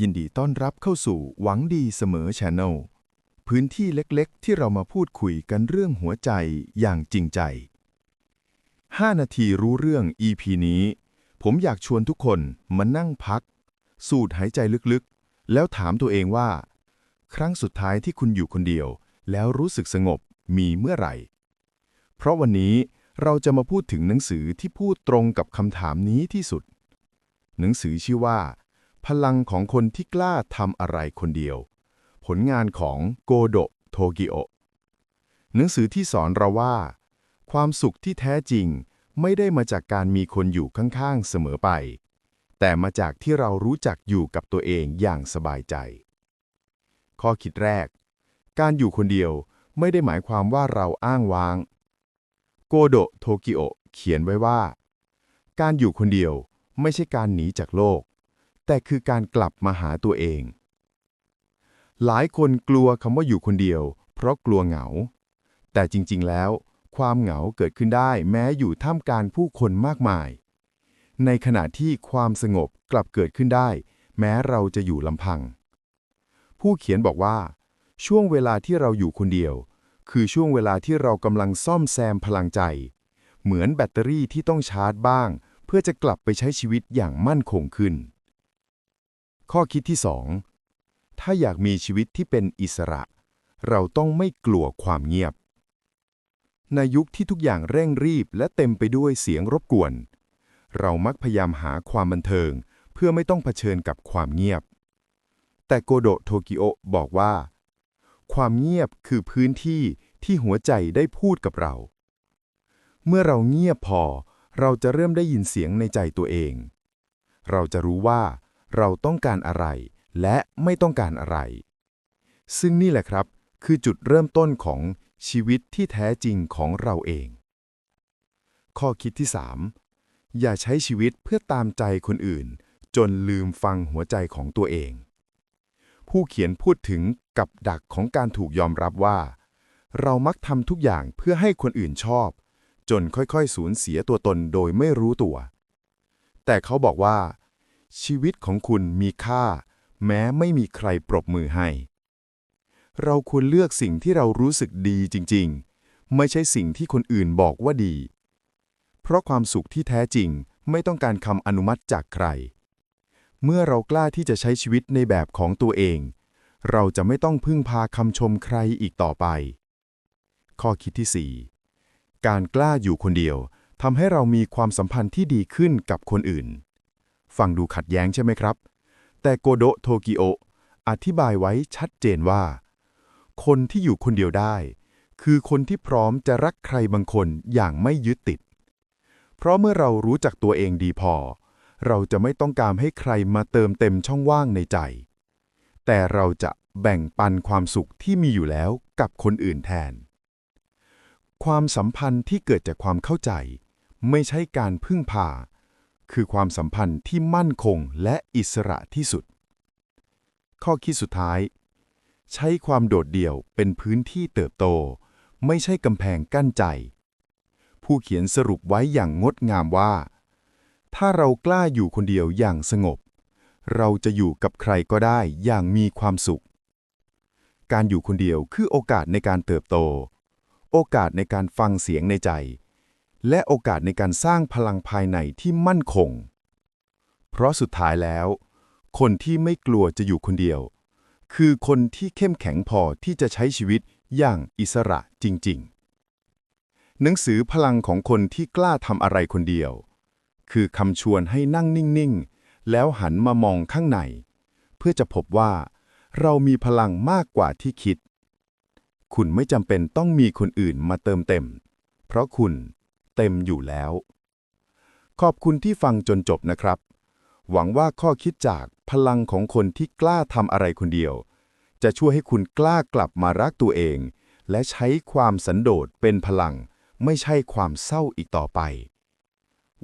ยินดีต้อนรับเข้าสู่หวังดีเสมอ Channel พื้นที่เล็กๆ ที่เรามาพูดคุยกันเรื่องหัวใจอย่างจริงใจ 5 นาทีรู้เรื่อง EP นี้ ผมอยากชวนทุกคนมานั่งพัก สูดหายใจลึกๆ แล้วถามตัวเองว่า ครั้งสุดท้ายที่คุณอยู่คนเดียว แล้วรู้สึกสงบมีเมื่อไหร่ เพราะวันนี้เราจะมาพูดถึงหนังสือที่พูดตรงกับคำถามนี้ที่สุด หนังสือชื่อว่า พลังของคนที่กล้าทำอะไรคนเดียว ผลงานของโกโดโทกิโอหนังสือที่สอนเราว่า ความสุขที่แท้จริงไม่ได้มาจากการมีคนอยู่ข้างๆเสมอไป แต่มาจากที่เรารู้จักอยู่กับตัวเองอย่างสบายใจ ข้อคิดแรก การอยู่คนเดียวไม่ได้หมายความว่าเราอ้างว้าง โกโดโทกิโอเขียนไว้ว่า การอยู่คนเดียวไม่ใช่การหนีจากโลก แต่คือการกลับมาหาตัวเอง หลายคนกลัวคำว่าอยู่คนเดียว เพราะกลัวเหงา แต่จริงๆแล้ว ความเหงาเกิดขึ้นได้แม้อยู่ท่ามกลางผู้คนมากมาย ในขณะที่ความสงบกลับเกิดขึ้นได้ แม้เราจะอยู่ลำพัง ผู้เขียนบอกว่า ช่วงเวลาที่เราอยู่คนเดียว คือช่วงเวลาที่เรากำลังซ่อมแซมพลังใจ เหมือนแบตเตอรี่ที่ต้องชาร์จบ้าง เพื่อจะกลับไปใช้ชีวิตอย่างมั่นคงขึ้น ข้อคิดที่ 2 ถ้าอยากมีชีวิตที่เป็นอิสระ เราต้องไม่กลัวความเงียบ ในยุคที่ทุกอย่างเร่งรีบและเต็มไปด้วยเสียงรบกวน เรามักพยายามหาความบันเทิง เพื่อไม่ต้องเผชิญกับความเงียบ แต่โกโดโทกิโอบอกว่า ความเงียบคือพื้นที่ที่หัวใจได้พูดกับเรา เมื่อเราเงียบพอ เราจะเริ่มได้ยินเสียงในใจตัวเอง เราจะรู้ว่า เราต้องการอะไร และไม่ต้องการอะไร ซึ่งนี่แหละครับ คือจุดเริ่มต้นของชีวิตที่แท้จริงของเราเอง ข้อคิดที่ 3 อย่าใช้ชีวิตเพื่อตามใจคนอื่น จนลืมฟังหัวใจของตัวเอง ผู้เขียนพูดถึงกับดักของการถูกยอมรับว่า เรามักทำทุกอย่างเพื่อให้คนอื่นชอบ จนค่อยๆ สูญเสียตัวตนโดยไม่รู้ตัว แต่เขาบอกว่า ชีวิตของคุณมีค่า แม้ไม่มีใครปรบมือให้ เราควรเลือกสิ่งที่เรารู้สึกดีจริง ๆ ไม่ใช่สิ่งที่คนอื่นบอกว่าดี เพราะความสุขที่แท้จริงไม่ต้องการคำอนุมัติจากใคร เมื่อเรากล้าที่จะใช้ชีวิตในแบบของตัวเอง เราจะไม่ต้องพึ่งพาคำชมใครอีกต่อไป ข้อคิดที่ 4 การกล้าอยู่คนเดียวทำให้เรามีความสัมพันธ์ที่ดีขึ้นกับคนอื่น ฟังดูขัดแย้งใช่ไหมครับ แต่โกโดโทกิโออธิบายไว้ชัดเจนว่า คนที่อยู่คนเดียวได้ คือคนที่พร้อมจะรักใครบางคนอย่างไม่ยึดติด เพราะเมื่อเรารู้จักตัวเองดีพอ เราจะไม่ต้องการให้ใครมาเติมเต็มช่องว่างในใจ แต่เราจะแบ่งปันความสุขที่มีอยู่แล้วกับคนอื่นแทน ความสัมพันธ์ที่เกิดจากความเข้าใจ ไม่ใช่การพึ่งพา คือความสัมพันธ์ที่มั่นคงและอิสระที่สุด ข้อคิดสุดท้าย ใช้ความโดดเดี่ยวเป็นพื้นที่เติบโต ไม่ใช่กำแพงกั้นใจ ผู้เขียนสรุปไว้อย่างงดงามว่า ถ้าเรากล้าอยู่คนเดียวอย่างสงบ เราจะอยู่กับใครก็ได้อย่างมีความสุข การอยู่คนเดียวคือโอกาสในการเติบโต โอกาสในการฟังเสียงในใจ และโอกาสในการสร้างพลังภายในที่มั่นคง เพราะสุดท้ายแล้ว คนที่ไม่กลัวจะอยู่คนเดียว คือคนที่เข้มแข็งพอที่จะใช้ชีวิตอย่างอิสระจริง ๆ หนังสือพลังของคนที่กล้าทำอะไรคนเดียว คือคำชวนให้นั่งนิ่ง ๆ แล้วหันมามองข้างใน เพื่อจะพบว่า เรามีพลังมากกว่าที่คิด คุณไม่จำเป็นต้องมีคนอื่นมาเติมเต็ม เพราะคุณ เต็มอยู่แล้ว ขอบคุณที่ฟังจนจบนะครับ หวังว่าข้อคิดจากพลังของคนที่กล้าทำอะไรคนเดียว จะช่วยให้คุณกล้ากลับมารักตัวเอง และใช้ความสันโดษเป็นพลัง ไม่ใช่ความเศร้าอีกต่อไป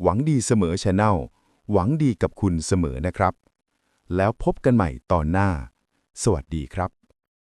หวังดีเสมอชาแนลหวังดีกับคุณเสมอนะครับ แล้วพบกันใหม่ตอนหน้า สวัสดีครับ